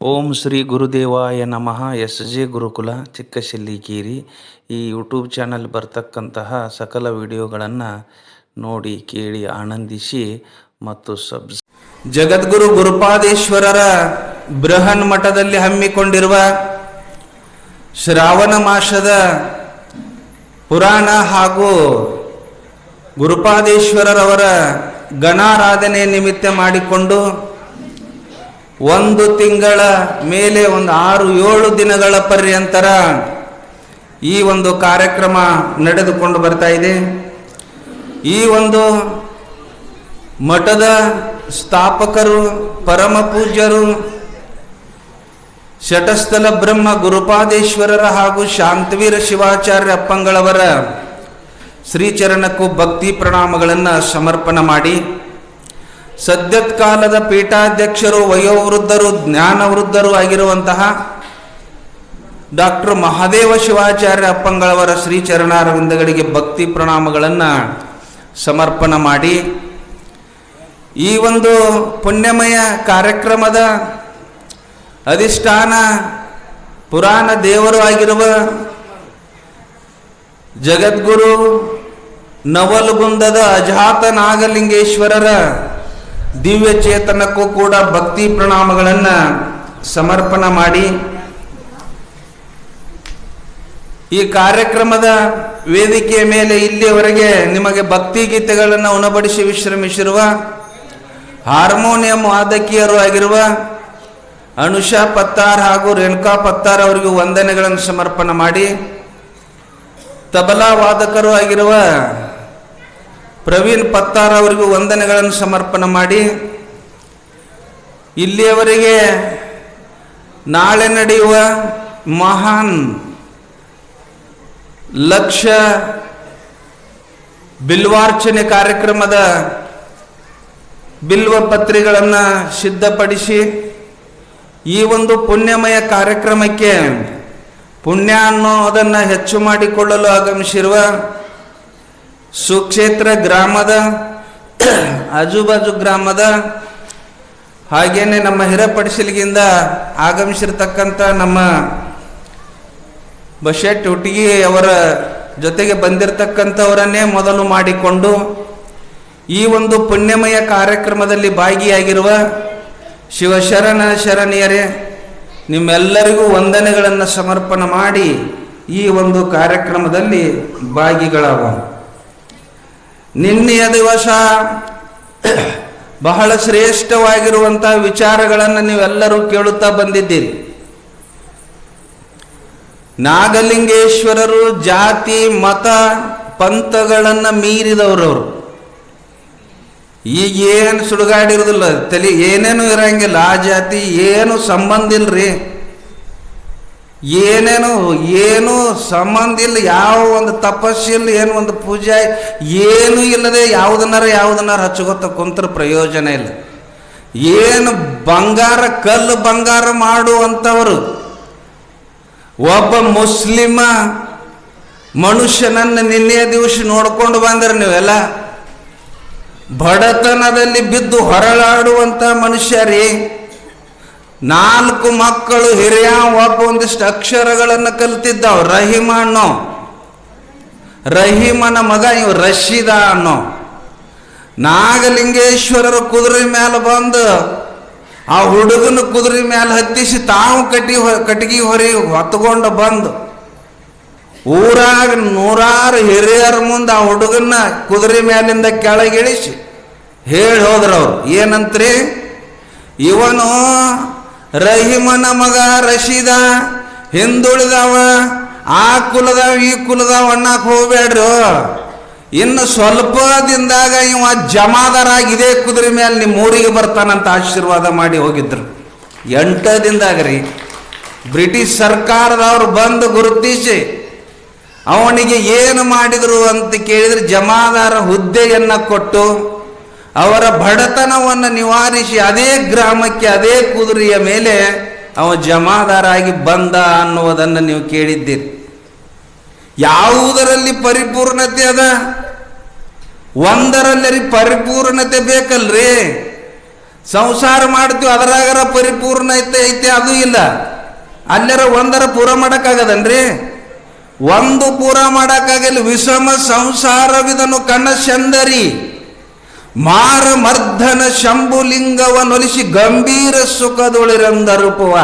ಓಂ ಶ್ರೀ ಗುರುದೇವಾಯ ನಮಃ. S J ಗುರುಕುಲ ಚಿಕ್ಕಶಿಲ್ಲಿಕೇರಿ ಈ YouTube channel ಬರ್ತಕ್ಕಂತಹ ಸಕಲ ವಿಡಿಯೋಗಳನ್ನು ನೋಡಿ, ಕೇಳಿ, ಆನಂದಿಸಿ ಮತ್ತು ಸಬ್ಸ್ ಜಗದ್ಗುರು ಗುರುಪಾದೇಶ್ವರರ ಬೃಹನ್ ಮಠದಲ್ಲಿ ಹಮ್ಮಿಕೊಂಡಿರುವ ಶ್ರಾವಣ ಮಾಸದ ಪುರಾಣ ಹಾಗೂ ಗುರುಪಾದೇಶ್ವರರವರ ಗಣಾರಾಧನೆ ನಿಮಿತ್ತ ಮಾಡಿಕೊಂಡು ಒಂದು ತಿಂಗಳ ಮೇಲೆ ಒಂದು ಆರು ಏಳು ದಿನಗಳ ಪರ್ಯಂತರ ಈ ಒಂದು ಕಾರ್ಯಕ್ರಮ ನಡೆದುಕೊಂಡು ಬರ್ತಾ ಇದೆ. ಈ ಒಂದು ಮಠದ ಸ್ಥಾಪಕರು, ಪರಮ ಪೂಜ್ಯರು, ಶಟಸ್ಥಲ ಬ್ರಹ್ಮ ಗುರುಪಾದೇಶ್ವರರ ಹಾಗೂ ಶಾಂತವೀರ ಶಿವಾಚಾರ್ಯ ಅಪ್ಪಂಗಳವರ ಶ್ರೀಚರಣಕ್ಕೂ ಭಕ್ತಿ ಪ್ರಣಾಮಗಳನ್ನು ಸಮರ್ಪಣ ಮಾಡಿ ಸದ್ಯತ್ಕಾಲದ ಪೀಠಾಧ್ಯಕ್ಷರು, ವಯೋವೃದ್ಧರು, ಜ್ಞಾನವೃದ್ಧರು ಆಗಿರುವಂತಹ ಡಾಕ್ಟರ್ ಮಹಾದೇವ ಶಿವಾಚಾರ್ಯ ಅಪ್ಪಂಗಳವರ ಶ್ರೀಚರಣಾರವಿಂದಗಳಿಗೆ ಭಕ್ತಿ ಪ್ರಣಾಮಗಳನ್ನು ಸಮರ್ಪಣ ಮಾಡಿ, ಈ ಒಂದು ಪುಣ್ಯಮಯ ಕಾರ್ಯಕ್ರಮದ ಅಧಿಷ್ಠಾನ ಪುರಾಣ ದೇವರು ಆಗಿರುವ ಜಗದ್ಗುರು ನವಲುಗುಂದದ ಅಜಾತ ನಾಗಲಿಂಗೇಶ್ವರರ ದಿವ್ಯ ಚೇತನಕ್ಕೂ ಕೂಡ ಭಕ್ತಿ ಪ್ರಣಾಮಗಳನ್ನು ಸಮರ್ಪಣ ಮಾಡಿ ಈ ಕಾರ್ಯಕ್ರಮದ ವೇದಿಕೆಯ ಮೇಲೆ ಇಲ್ಲಿಯವರೆಗೆ ನಿಮಗೆ ಭಕ್ತಿ ಗೀತೆಗಳನ್ನು ಉಣಬಡಿಸಿ ವಿಶ್ರಮಿಸಿರುವ ಹಾರ್ಮೋನಿಯಂ ವಾದಕಿಯರು ಆಗಿರುವ ಅನುಷಾ ಪತ್ತಾರ್ ಹಾಗೂ ರೇಣುಕಾ ಪತ್ತಾರ್ ಅವರಿಗೂ ವಂದನೆಗಳನ್ನು ಸಮರ್ಪಣೆ ಮಾಡಿ. ತಬಲಾ ವಾದಕರು ಆಗಿರುವ ಪ್ರವೀಣ್ ಪತ್ತಾರ್ ಅವರಿಗೂ ವಂದನೆಗಳನ್ನು ಸಮರ್ಪಣೆ ಮಾಡಿ, ಇಲ್ಲಿಯವರೆಗೆ ನಾಳೆ ನಡೆಯುವ ಮಹಾನ್ ಲಕ್ಷ ಬಿಲ್ವಾರ್ಚನೆ ಕಾರ್ಯಕ್ರಮದ ಬಿಲ್ವ ಪತ್ರಿಗಳನ್ನು ಸಿದ್ಧಪಡಿಸಿ, ಈ ಒಂದು ಪುಣ್ಯಮಯ ಕಾರ್ಯಕ್ರಮಕ್ಕೆ ಪುಣ್ಯ ಅನ್ನೋದನ್ನು ಹೆಚ್ಚು ಮಾಡಿಕೊಳ್ಳಲು ಆಗಮಿಸಿರುವ ಸುಕ್ಷೇತ್ರ ಗ್ರಾಮದ ಆಜುಬಾಜು ಗ್ರಾಮದ, ಹಾಗೇನೆ ನಮ್ಮ ಹಿರಪಡಿಸಲಿಗಿಂದ ಆಗಮಿಸಿರ್ತಕ್ಕಂಥ ನಮ್ಮ ಬಶೆಟ್ ಹುಟ್ಟಿಗೆ ಅವರ ಜೊತೆಗೆ ಬಂದಿರತಕ್ಕಂಥವರನ್ನೇ ಮೊದಲು ಮಾಡಿಕೊಂಡು ಈ ಒಂದು ಪುಣ್ಯಮಯ ಕಾರ್ಯಕ್ರಮದಲ್ಲಿ ಭಾಗಿಯಾಗಿರುವ ಶಿವಶರಣ ಶರಣಿಯರೇ, ನಿಮ್ಮೆಲ್ಲರಿಗೂ ವಂದನೆಗಳನ್ನು ಸಮರ್ಪಣೆ ಮಾಡಿ ಈ ಒಂದು ಕಾರ್ಯಕ್ರಮದಲ್ಲಿ ಭಾಗಿಗಳಾವ ನಿನ್ನೆಯ ದಿವಸ ಬಹಳ ಶ್ರೇಷ್ಠವಾಗಿರುವಂತಹ ವಿಚಾರಗಳನ್ನು ನೀವೆಲ್ಲರೂ ಕೇಳುತ್ತಾ ಬಂದಿದ್ದೀರಿ. ನಾಗಲಿಂಗೇಶ್ವರರು ಜಾತಿ, ಮತ, ಪಂಥಗಳನ್ನು ಮೀರಿದವರವರು. ಈಗ ಏನು ಸುಡುಗಾಡಿರೋದಿಲ್ಲ, ತಲೆ ಏನೇನು ಇರಂಗಿಲ್ಲ, ಆ ಜಾತಿ ಏನು ಸಂಬಂಧ ಇಲ್ರಿ? ಏನೇನು, ಏನು ಸಂಬಂಧ ಇಲ್ಲ, ಯಾವ ಒಂದು ತಪಸ್ಸಿಲ್ಲ ಏನು ಒಂದು ಪೂಜೆ ಏನು ಇಲ್ಲದೆ ಯಾವುದನ್ನಾರ ಯಾವುದನ್ನಾರ ಹಚ್ಚಗೊತ್ತ ಕುಂತ್ರ ಪ್ರಯೋಜನ ಇಲ್ಲ. ಏನು ಬಂಗಾರ, ಕಲ್ಲು ಬಂಗಾರ ಮಾಡುವಂಥವರು, ಒಬ್ಬ ಮುಸ್ಲಿಮ ಮನುಷ್ಯನನ್ನು ನಿನ್ನೆಯ ದಿವಸ ನೋಡ್ಕೊಂಡು ಬಂದ್ರೆ ನೀವೆಲ್ಲ ಬಡತನದಲ್ಲಿ ಬಿದ್ದು ಹೊರಳಾಡುವಂಥ ಮನುಷ್ಯರೇ ನಾಲ್ಕು ಮಕ್ಕಳು ಹಿರಿಯ, ಒಬ್ಬ ಒಂದಿಷ್ಟು ಅಕ್ಷರಗಳನ್ನು ಕಲಿತಿದ್ದಾವ. ರಹಿಮ ಅನ್ನೋ. ರಹಿಮನ ಮಗ ಇವ್ ರಶೀದ ಅನ್ನೋ. ನಾಗಲಿಂಗೇಶ್ವರರ ಕುದುರೆ ಮೇಲೆ ಬಂದು ಆ ಹುಡುಗನ ಕುದುರೆ ಮೇಲೆ ಹತ್ತಿಸಿ ತಾವು ಕಟ್ಟಿ ಕಟ್ಟಿಗೆ ಹೊರಿ ಹೊತ್ಕೊಂಡು ಬಂದು. ಊರಾಗ ನೂರಾರು ಹಿರಿಯರ ಮುಂದೆ ಆ ಹುಡುಗನ ಕುದುರೆ ಮೇಲಿಂದ ಕೆಳಗಿಳಿಸಿ ಹೇಳಿ ಹೋದ್ರವ್ರು. ಏನಂತ್ರಿ? ಇವನು ರಹಿಮನ ನಮಗ ರಶೀದ, ಹಿಂದುಳಿದವ, ಆ ಕುಲದವ ಈ ಕುಲದವ ಅನ್ನಕ್ಕೆ ಹೋಗ್ಬೇಡ್ರು. ಇನ್ನು ಸ್ವಲ್ಪ ದಿನದಾಗ ಇವ ಜಮಾದಾರಾಗಿ ಇದೇ ಕುದುರೆ ಮೇಲೆ ನಿಮ್ಮ ಊರಿಗೆ ಬರ್ತಾನಂತ ಆಶೀರ್ವಾದ ಮಾಡಿ ಹೋಗಿದ್ರು. ಎಂಟ ದಿನದಾಗ ರೀ ಬ್ರಿಟಿಷ್ ಸರ್ಕಾರದವ್ರು ಬಂದು ಗುರುತಿಸಿ, ಅವನಿಗೆ ಏನು ಮಾಡಿದರು ಅಂತ ಕೇಳಿದ್ರೆ ಜಮಾದಾರ ಹುದ್ದೆಯನ್ನ ಕೊಟ್ಟು ಅವರ ಬಡತನವನ್ನು ನಿವಾರಿಸಿ ಅದೇ ಗ್ರಾಮಕ್ಕೆ ಅದೇ ಕುದುರೆಯ ಮೇಲೆ ಅವ ಜಮಾದಾರಾಗಿ ಬಂದ ಅನ್ನುವುದನ್ನು ನೀವು ಕೇಳಿದ್ದೀರಿ. ಯಾವುದರಲ್ಲಿ ಪರಿಪೂರ್ಣತೆ ಅದ? ಒಂದರಲ್ಲಿ ಪರಿಪೂರ್ಣತೆ ಬೇಕಲ್ರಿ? ಸಂಸಾರ ಮಾಡ್ತೀವಿ, ಅದರಾಗರ ಪರಿಪೂರ್ಣತೆ ಐತೆ, ಅದು ಇಲ್ಲ. ಅಲ್ಲರ ಒಂದರ ಪೂರ ಮಾಡಕ್ಕಾಗದನ್ರಿ? ಒಂದು ಪೂರ ಮಾಡೋಕ್ಕಾಗಲ್ಲ, ವಿಷಮ ಸಂಸಾರವಿದನು ಕಣ್ಣ ಚಂದರಿ. ಮಾರ ಮರ್ಧನ ಶಂಭುಲಿಂಗವನೊಲಿಸಿ ಗಂಭೀರ ಸುಖದೊಳಿರಂದರುಪುವ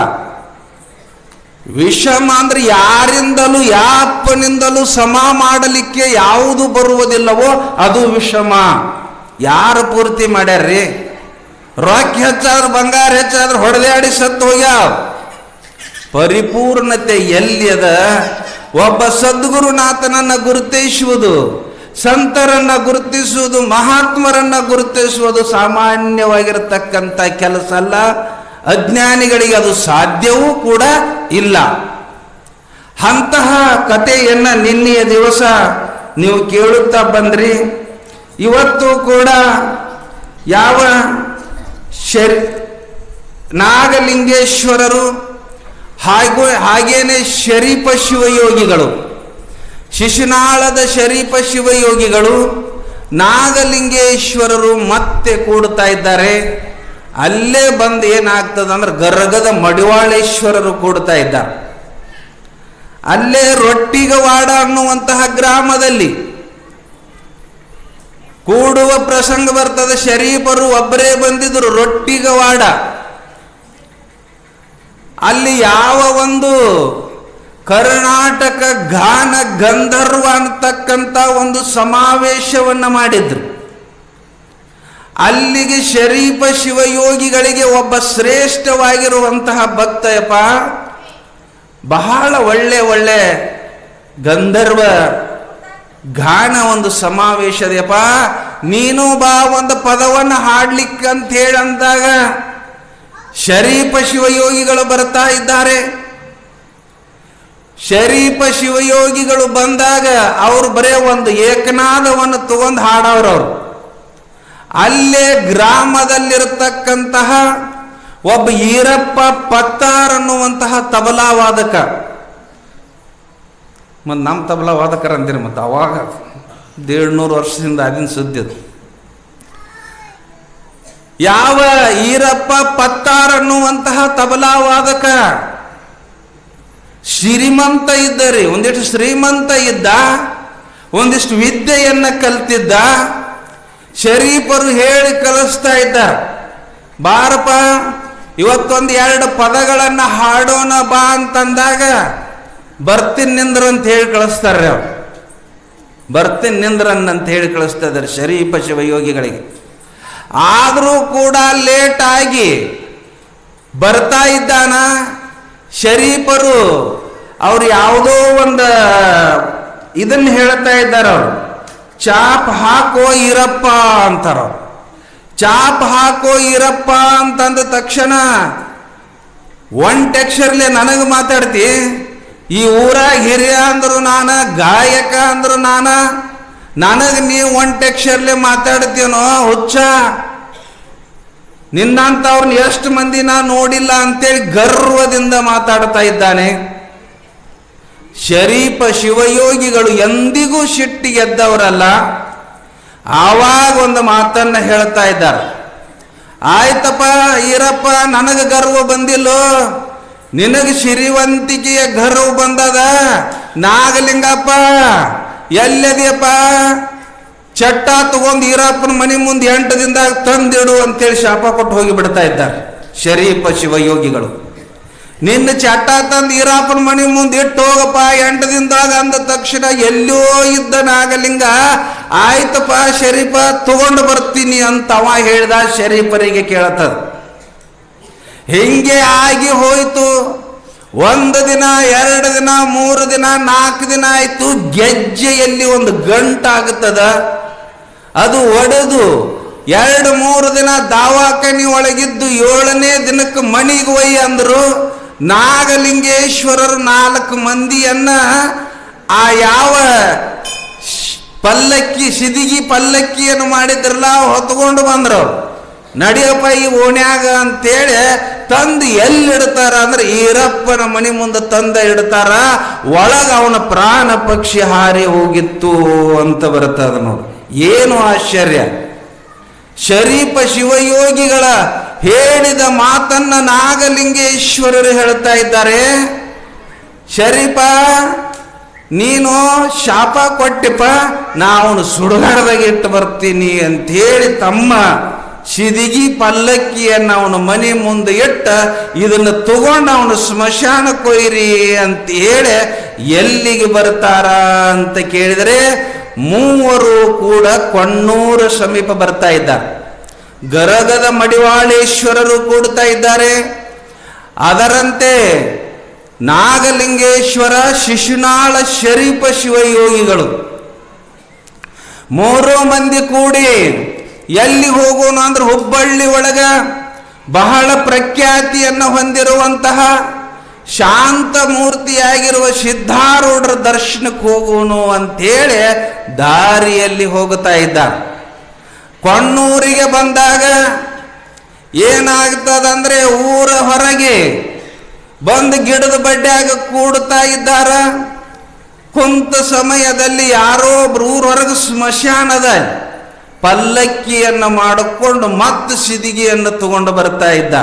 ವಿಷಮ ಅಂದ್ರೆ ಯಾರಿಂದಲೂ ಯಾಪ್ಪನಿಂದಲೂ ಸಮ ಮಾಡಲಿಕ್ಕೆ ಯಾವುದು ಬರುವುದಿಲ್ಲವೋ ಅದು ವಿಷಮ. ಯಾರು ಪೂರ್ತಿ ಮಾಡ್ಯಾರ್ರಿ? ರೊಕ್ಕ ಹೆಚ್ಚಾದ್ರೆ, ಬಂಗಾರ ಹೆಚ್ಚಾದ್ರೆ ಹೊಡೆದಾಡಿ ಸತ್ತು ಹೋಗ್ಯಾವ. ಪರಿಪೂರ್ಣತೆ ಎಲ್ಲಿ ಅದ ಒಬ್ಬ ಸದ್ಗುರುನಾಥನನ್ನ ಗುರುತಿಸುವುದು. ಸಂತರನ್ನ ಗುರುತಿಸುವುದು, ಮಹಾತ್ಮರನ್ನ ಗುರುತಿಸುವುದು ಸಾಮಾನ್ಯವಾಗಿರತಕ್ಕಂಥ ಕೆಲಸ ಅಲ್ಲ. ಅಜ್ಞಾನಿಗಳಿಗೆ ಅದು ಸಾಧ್ಯವೂ ಕೂಡ ಇಲ್ಲ. ಅಂತಹ ಕಥೆಯನ್ನ ನಿನ್ನೆಯ ದಿವಸ ನೀವು ಕೇಳುತ್ತಾ ಬಂದ್ರಿ. ಇವತ್ತು ಕೂಡ ಯಾವ ಶರಿ, ನಾಗಲಿಂಗೇಶ್ವರರು ಹಾಗೂ, ಹಾಗೇನೆ ಶರೀಪ ಶಿವಯೋಗಿಗಳು ಶಿಶುನಾಳದ ಶರೀಫ ಶಿವಯೋಗಿಗಳು ನಾಗಲಿಂಗೇಶ್ವರರು ಮತ್ತೆ ಕೂಡ್ತಾ ಇದ್ದಾರೆ. ಅಲ್ಲೇ ಬಂದು ಏನಾಗ್ತದೆ ಅಂದ್ರೆ ಗರ್ಗದ ಮಡಿವಾಳೇಶ್ವರರು ಕೂಡ್ತಾ ಇದ್ದಾರೆ. ಅಲ್ಲೇ ರೊಟ್ಟಿಗವಾಡ ಅನ್ನುವಂತಹ ಗ್ರಾಮದಲ್ಲಿ ಕೂಡುವ ಪ್ರಸಂಗ ಬರ್ತದೆ. ಶರೀಫರು ಒಬ್ಬರೇ ಬಂದಿದ್ರು ರೊಟ್ಟಿಗವಾಡ. ಅಲ್ಲಿ ಯಾವ ಒಂದು ಕರ್ನಾಟಕ ಗಾನ ಗಂಧರ್ವ ಅಂತಕ್ಕಂಥ ಒಂದು ಸಮಾವೇಶವನ್ನು ಮಾಡಿದ್ರು. ಅಲ್ಲಿಗೆ ಶರೀಫ ಶಿವಯೋಗಿಗಳಿಗೆ ಒಬ್ಬ ಶ್ರೇಷ್ಠವಾಗಿರುವಂತಹ ಭಕ್ತಯಪ್ಪ, ಬಹಳ ಒಳ್ಳೆ ಒಳ್ಳೆ ಗಂಧರ್ವ ಗಾನ ಒಂದು ಸಮಾವೇಶದಪ್ಪ ನೀನು ಬಾ ಒಂದು ಪದವನ್ನು ಹಾಡ್ಲಿಕ್ಕೆ ಅಂತ ಹೇಳಂದಾಗ ಶರೀಫ ಶಿವಯೋಗಿಗಳು ಬರ್ತಾ ಇದ್ದಾರೆ. ಶರೀಫ ಶಿವಯೋಗಿಗಳು ಬಂದಾಗ ಅವರು ಬರೇ ಒಂದು ಏಕನಾದವನ್ನು ತಗೊಂಡು ಹಾಡವ್ರವ್ರು ಅಲ್ಲೇ ಗ್ರಾಮದಲ್ಲಿರತಕ್ಕಂತಹ ಒಬ್ಬ ಈರಪ್ಪ ಪತ್ತಾರ್ ಅನ್ನುವಂತಹ ತಬಲಾ ವಾದಕ ಮತ್ತು ನಮ್ಮ ತಬಲಾ ವಾದಕರ ಅಂತೀರಿ ಮತ್ತು ಅವಾಗ ದೇಡ್ನೂರು ವರ್ಷದಿಂದ ಅದಿನ ಸುದ್ದಿ ಯಾವ ಈರಪ್ಪ ಪತ್ತಾರ್ ಅನ್ನುವಂತಹ ತಬಲಾ ವಾದಕ ಶ್ರೀಮಂತ ಇದ್ದರಿ, ಒಂದಿಷ್ಟು ಶ್ರೀಮಂತ ಇದ್ದ, ಒಂದಿಷ್ಟು ವಿದ್ಯೆಯನ್ನ ಕಲ್ತಿದ್ದ, ಶರೀಫರು ಹೇಳಿ ಕಲಿಸ್ತಾ ಇದ್ದ. ಬಾರಪ್ಪ, ಇವತ್ತೊಂದು ಎರಡು ಪದಗಳನ್ನ ಹಾಡೋಣ ಬಾ ಅಂತಂದಾಗ, ಬರ್ತೀನಿ ನಿಂದ್ರ ಅಂತ ಹೇಳಿ ಕಳಿಸ್ತಾರೆ ಅವ್ರು. ಬರ್ತೀನಿ ನಿಂದ್ರನ್ ಅಂತ ಹೇಳಿ ಕಳಿಸ್ತಾ ಇದ್ದಾರೆ ಶರೀಫ ಶಿವಯೋಗಿಗಳಿಗೆ. ಆದರೂ ಕೂಡ ಲೇಟ್ ಆಗಿ ಬರ್ತಾ ಇದ್ದಾನ ಶರೀಫರು. ಅವ್ರು ಯಾವುದೋ ಒಂದು ಇದನ್ನು ಹೇಳ್ತಾ ಇದ್ದಾರೆ ಅವರು. ಚಾಪ್ ಹಾಕೋ ಇರಪ್ಪ ಅಂತಾರ ಚಾಪ್ ಹಾಕೋ ಇರಪ್ಪ ಅಂತಂದ ತಕ್ಷಣ ಒನ್ ಟೆಕ್ಷರ್ಲೆ ನನಗೆ ಮಾತಾಡ್ತಿ, ಈ ಊರಾಗ ಹಿರಿಯ ಅಂದ್ರು ನಾನ, ಗಾಯಕ ಅಂದ್ರು ನಾನ, ನನಗೆ ನೀವು ಟೆಕ್ಷರ್ಲೆ ಮಾತಾಡ್ತೀನೋ ಹುಚ್ಚ. ನಿನ್ನಂಥವ್ರನ್ನ ಎಷ್ಟು ಮಂದಿ ನಾ ನೋಡಿಲ್ಲ ಅಂತೇಳಿ ಗರ್ವದಿಂದ ಮಾತಾಡ್ತಾ ಇದ್ದಾನೆ. ಶರೀಫ ಶಿವಯೋಗಿಗಳು ಎಂದಿಗೂ ಸಿಟ್ಟಿಗೆದ್ದವರಲ್ಲ ಆವಾಗ ಒಂದು ಮಾತನ್ನ ಹೇಳ್ತಾ ಇದ್ದಾರೆ. ಆಯ್ತಪ್ಪ, ಈರಪ್ಪ, ನನಗೆ ಗರ್ವ ಬಂದಿಲ್ಲೋ. ನಿನಗೆ ಸಿರಿವಂತಿಕೆಯ ಗರ್ವ ಬಂದದ. ನಾಗಲಿಂಗಪ್ಪ, ಎಲ್ಲದಿಯಪ್ಪ? ಚಟ್ಟ ತಗೊಂಡು ಈರಪ್ಪನ ಮನೆ ಮುಂದೆ ಎಂಟು ದಿನದಾಗ ತಂದಿಡು ಅಂತೇಳಿ ಶಾಪ ಕೊಟ್ಟು ಹೋಗಿ ಬಿಡ್ತಾ ಇದ್ದಾರೆ. ಶರೀಪ ಶಿವಯೋಗಿಗಳು. ನಿನ್ನ ಚಟ್ಟ ತಂದು ಈರಾಪನ ಮನೆ ಮುಂದೆ ಇಟ್ಟು ಹೋಗಪ್ಪ. ಎಂಟು ದಿನದಾಗ ಅಂದ ತಕ್ಷಣ ಎಲ್ಲೋ ಇದ್ದ ನಾಗಲಿಂಗ, ಆಯ್ತಪ್ಪ ಶರೀಫ, ತಗೊಂಡು ಬರ್ತೀನಿ ಅಂತ ಅವ ಹೇಳ್ದ ಶರೀಫರಿಗೆ ಕೇಳತ್ತದ. ಹಿಂಗೆ ಆಗಿ ಹೋಯ್ತು. ಒಂದು ದಿನ, ಎರಡು ದಿನ, ಮೂರು ದಿನ, ನಾಲ್ಕು ದಿನ ಆಯ್ತು. ಗೆಜ್ಜೆಯಲ್ಲಿ ಒಂದು ಗಂಟಾಗುತ್ತದ. ಅದು ಒಡೆದು ಎರಡು ಮೂರು ದಿನ ದಾವಾಖಾನಿ ಒಳಗಿದ್ದು ಏಳನೇ ದಿನಕ್ಕೆ ಮಣಿಗೆ ಒಯ್ಯ ಅಂದ್ರು. ನಾಗಲಿಂಗೇಶ್ವರರು ನಾಲ್ಕು ಮಂದಿಯನ್ನ ಆ ಯಾವ ಪಲ್ಲಕ್ಕಿ, ಸಿದಿಗಿ ಪಲ್ಲಕ್ಕಿಯನ್ನು ಮಾಡಿದ್ರಲ್ಲ, ಹೊತ್ಕೊಂಡು ಬಂದ್ರು. ನಡಿಯಪ್ಪ, ಈ ಓಣ್ಯಾಗ ಅಂತೇಳಿ ತಂದು ಎಲ್ಲಿಡ್ತಾರ ಅಂದ್ರೆ ಈರಪ್ಪನ ಮನೆ ಮುಂದೆ ತಂದ ಇಡ್ತಾರ. ಒಳಗ ಅವನ ಪ್ರಾಣ ಪಕ್ಷಿ ಹಾರಿ ಹೋಗಿತ್ತು ಅಂತ ಬರ್ತದ ನೋಡಿ. ಏನು ಆಶ್ಚರ್ಯ. ಶರೀಪ ಶಿವಯೋಗಿಗಳ ಹೇಳಿದ ಮಾತನ್ನ ನಾಗಲಿಂಗೇಶ್ವರರು ಹೇಳ್ತಾ ಇದ್ದಾರೆ, ಶರೀಪ, ನೀನು ಶಾಪ ಕೊಟ್ಟಿಪ್ಪ ನಾ ಅವನು ಸುಡುಗಾಡದಾಗ ಇಟ್ಟು ಬರ್ತೀನಿ ಅಂತೇಳಿ ತಮ್ಮ ಸಿದಿಗಿ ಪಲ್ಲಕ್ಕಿಯನ್ನ ಅವನು ಮನೆ ಮುಂದೆ ಇಟ್ಟ, ಇದನ್ನ ತಗೊಂಡು ಅವನು ಸ್ಮಶಾನ ಕೊಯ್ರಿ ಅಂತ ಹೇಳಿ ಎಲ್ಲಿಗೆ ಬರ್ತಾರ ಅಂತ ಕೇಳಿದರೆ, ಮೂವರು ಕೂಡ ಕೊಣ್ಣೂರು ಸಮೀಪ ಬರ್ತಾ ಇದ್ದಾರೆ. ಗರಗದ ಮಡಿವಾಳೇಶ್ವರರು ಕೂಡ್ತಾ ಇದ್ದಾರೆ. ಅದರಂತೆ ನಾಗಲಿಂಗೇಶ್ವರ, ಶಿಶುನಾಳ ಶರೀಫ ಶಿವಯೋಗಿಗಳು. ಮೂರು ಮಂದಿ ಕೂಡಿ ಎಲ್ಲಿ ಹೋಗೋಣ ಅಂದ್ರೆ ಹುಬ್ಬಳ್ಳಿ ಒಳಗ ಬಹಳ ಪ್ರಖ್ಯಾತಿಯನ್ನು ಹೊಂದಿರುವಂತಹ ಶಾಂತ ಮೂರ್ತಿಯಾಗಿರುವ ಸಿದ್ಧಾರೂಢರ ದರ್ಶನಕ್ಕೆ ಹೋಗೋಣ ಅಂತೇಳಿ ದಾರಿಯಲ್ಲಿ ಹೋಗುತ್ತಾ ಇದ್ದಾರೆ. ಕೊಣ್ಣೂರಿಗೆ ಬಂದಾಗ ಏನಾಗ್ತದಂದ್ರೆ ಊರ ಹೊರಗೆ ಬಂದು ಗಿಡದ ಬಡ್ಡ್ಯಾಗ ಕೂಡ್ತಾ ಇದ್ದಾರ. ಕುಂತ ಸಮಯದಲ್ಲಿ ಯಾರೋ ಒಬ್ರು ಊರ ಹೊರಗೆ ಸ್ಮಶಾನದ ಪಲ್ಲಕ್ಕಿಯನ್ನು ಮಾಡಿಕೊಂಡು ಮತ್ತೆ ಸಿದಿಗೆಯನ್ನು ತಗೊಂಡು ಬರ್ತಾ ಇದ್ದ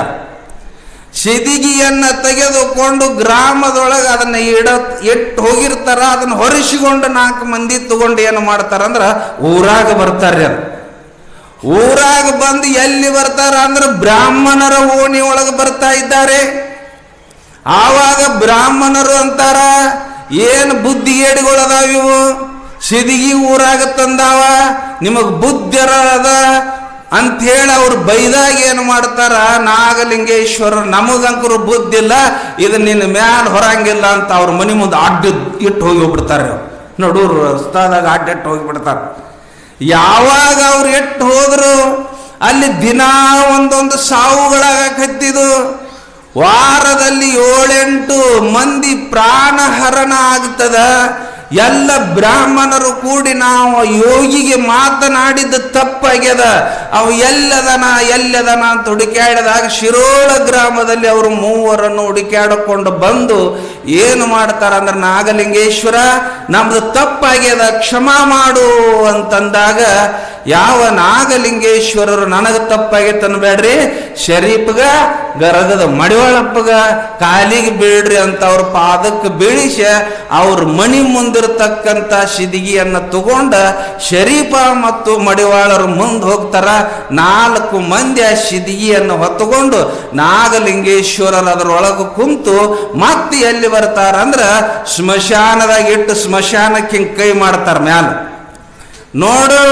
ಸಿದಿಗಿಯನ್ನ ತೆಗೆದುಕೊಂಡು ಗ್ರಾಮದೊಳಗೆ ಅದನ್ನ ಇಡ, ಇಟ್ಟು ಹೋಗಿರ್ತಾರ. ಅದನ್ನ ಹೊರಿಸಿಕೊಂಡು ನಾಲ್ಕು ಮಂದಿ ತಗೊಂಡು ಏನು ಮಾಡ್ತಾರಂದ್ರೆ ಊರಾಗ ಬರ್ತಾರೆ ಅದು ಊರಾಗ ಬಂದು ಎಲ್ಲಿ ಬರ್ತಾರ ಅಂದ್ರೆ ಬ್ರಾಹ್ಮಣರ ಓಣಿ ಒಳಗೆ ಬರ್ತಾ ಇದ್ದಾರೆ. ಆವಾಗ ಬ್ರಾಹ್ಮಣರು ಅಂತಾರ, ಏನು ಬುದ್ಧಿ ಏಡುಗಳದಾವ ಇವು? ಸಿದಿಗಿ ಊರಾಗ ತಂದಾವ, ನಿಮಗೆ ಬುದ್ಧಿರ ಅದ ಅಂತ ಹೇಳಿ ಅವ್ರು ಬೈದಾಗ ಏನು ಮಾಡ್ತಾರ ನಾಗಲಿಂಗೇಶ್ವರ ನಮಗಂಕರು ಬುದ್ಧಿ ಇಲ್ಲ, ಇದು ನಿನ್ನ ಮ್ಯಾಲ ಹೊರಂಗಿಲ್ಲ ಅಂತ ಅವ್ರ ಮನೆ ಮುಂದೆ ಅಡ್ಡ ಇಟ್ಟು ಹೋಗಿ ಹೋಗ್ಬಿಡ್ತಾರೆ. ನಡೂರು ರಸ್ತಾದಾಗ ಅಡ್ಡಿಟ್ಟು ಹೋಗಿಬಿಡ್ತಾರೆ ಯಾವಾಗ ಅವ್ರು ಎಟ್ಟು ಹೋದ್ರು, ಅಲ್ಲಿ ದಿನ ಒಂದೊಂದು ಸಾವುಗಳಾಗಕತ್ತಿದು ವಾರದಲ್ಲಿ ಏಳೆಂಟು ಮಂದಿ ಪ್ರಾಣಹರಣ ಆಗ್ತದ ಎಲ್ಲ ಬ್ರಾಹ್ಮಣರು ಕೂಡಿ ನಾವು ಯೋಗಿಗೆ ಮಾತನಾಡಿದ್ದು ತಪ್ಪಾಗ್ಯದ. ಅವ ಎಲ್ಲದನ ಎಲ್ಲದನ ಅಂತ ಹುಡುಕ್ಯಾಡಿದಾಗ ಶಿರೋಳ ಗ್ರಾಮದಲ್ಲಿ ಅವರು ಮೂವರನ್ನು ಹುಡುಕ್ಯಾಡಿಕೊಂಡು ಬಂದು ಏನು ಮಾಡ್ತಾರ ಅಂದ್ರೆ ನಾಗಲಿಂಗೇಶ್ವರ ನಮ್ದು ತಪ್ಪಾಗ್ಯದ ಕ್ಷಮಾ ಮಾಡು ಅಂತಂದಾಗ ಯಾವ ನಾಗಲಿಂಗೇಶ್ವರರು ನನಗೆ ತಪ್ಪಾಗೈತೆ ಅನ್ಬೇಡ್ರಿ ಶರೀಫ್ಗ ಗರಗದ ಮಡಿವಾಳಪ್ಪಗ, ಕಾಲಿಗೆ ಬೀಳ್ರಿ ಅಂತ ಅವ್ರ ಪಾದಕ್ಕೆ ಬೀಳಿಸ ಅವ್ರ ಮಣಿ ಮುಂದಿರತಕ್ಕಂಥ ಸಿದಿಗಿಯನ್ನ ತಗೊಂಡ ಶರೀಫ ಮತ್ತು ಮಡಿವಾಳರು ಮುಂದೆ ಹೋಗ್ತಾರ. ನಾಲ್ಕು ಮಂದಿ ಆ ಸಿದಿಗಿಯನ್ನು ಹೊತ್ತುಕೊಂಡು ನಾಗಲಿಂಗೇಶ್ವರರ ಅದರೊಳಗೆ ಕುಂತು ಮತ್ತೆ ಎಲ್ಲಿ ಬರ್ತಾರ ಅಂದ್ರ ಸ್ಮಶಾನದಾಗ ಇಟ್ಟು ಸ್ಮಶಾನಕ್ಕೆ ಹಿಂಗ್ ಕೈ ಮಾಡ್ತಾರ ಮ್ಯಾಲ. ನೋಡು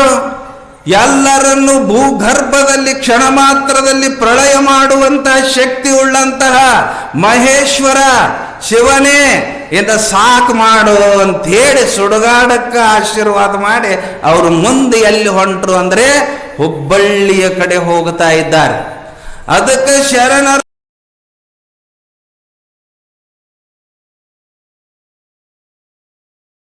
ಎಲ್ಲರನ್ನು ಭೂಗರ್ಭದಲ್ಲಿ ಕ್ಷಣ ಮಾತ್ರದಲ್ಲಿ ಪ್ರಳಯ ಮಾಡುವಂತಹ ಶಕ್ತಿ ಉಳ್ಳಂತಹ ಮಹೇಶ್ವರ ಶಿವನೇ, ಇಂದ ಸಾಕು ಮಾಡು ಅಂತ ಹೇಳಿ ಸುಡುಗಾಡಕ್ಕ ಆಶೀರ್ವಾದ ಮಾಡಿ ಅವರು ಮುಂದೆ ಎಲ್ಲಿ ಹೊಂಟರು ಅಂದ್ರೆ ಹುಬ್ಬಳ್ಳಿಯ ಕಡೆ ಹೋಗ್ತಾ ಇದ್ದಾರೆ. ಅದಕ್ಕೆ ಶರಣರು